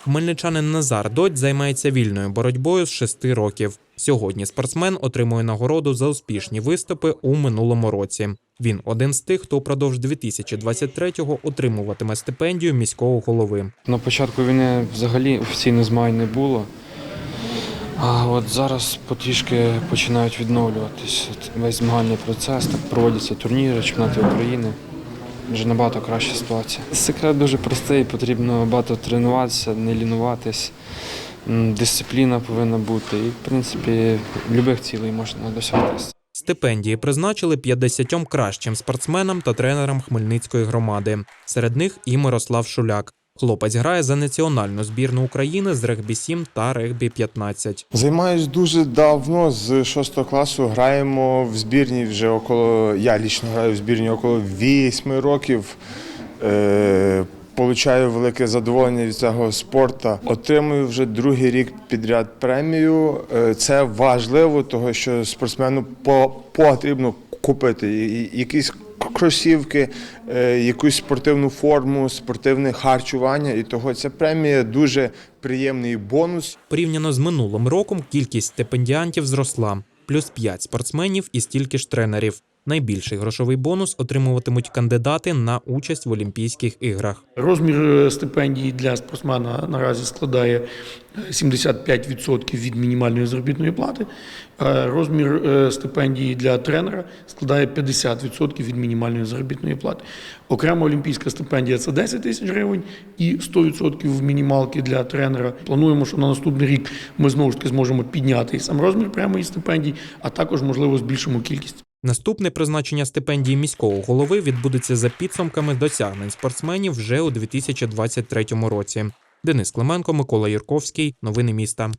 Хмельничанин Назар Додь займається вільною боротьбою з шести років. Сьогодні спортсмен отримує нагороду за успішні виступи у минулому році. Він один з тих, хто впродовж 2023-го отримуватиме стипендію міського голови. На початку війни взагалі офіційно змагань не було. А от зараз потрішки починають відновлюватись весь змагальний процес, так проводяться турніри, чемпіонати України. Вже набагато краща ситуація. Секрет дуже простий, потрібно багато тренуватися, не лінуватись. Дисципліна повинна бути. І, в принципі, любих цілей можна досягтися. Стипендії призначили 50 кращим спортсменам та тренерам Хмельницької громади. Серед них і Мирослав Шуляк. Хлопець грає за національну збірну України з регбі 7 та регбі 15. Займаюсь дуже давно, з 6 класу граємо в збірні вже около, я лічно граю в збірні около 8 років. Е, Получаю велике задоволення від цього спорту. Отримую вже другий рік підряд премію. Е, Це важливо, тому що спортсмену по- потрібно купити якісь кросівки, е, якусь спортивну форму, спортивне харчування. І того ця премія дуже приємний бонус. Порівняно з минулим роком кількість стипендіантів зросла плюс 5 спортсменів і стільки ж тренерів. Найбільший грошовий бонус отримуватимуть кандидати на участь в Олімпійських іграх. Розмір е, стипендії для спортсмена наразі складає е, 75% від мінімальної заробітної плати. Розмір е, стипендії для тренера складає 50% від мінімальної заробітної плати. Окрема олімпійська стипендія це 10 тисяч гривень і 100% мінімалки для тренера. Плануємо, що на наступний рік ми знову ж таки зможемо підняти і сам розмір прямої стипендії, а також можливо збільшимо кількість. Наступне призначення стипендії міського голови відбудеться за підсумками досягнень спортсменів вже у 2023 році. Денис Клименко, Микола Юрковський. Новини міста.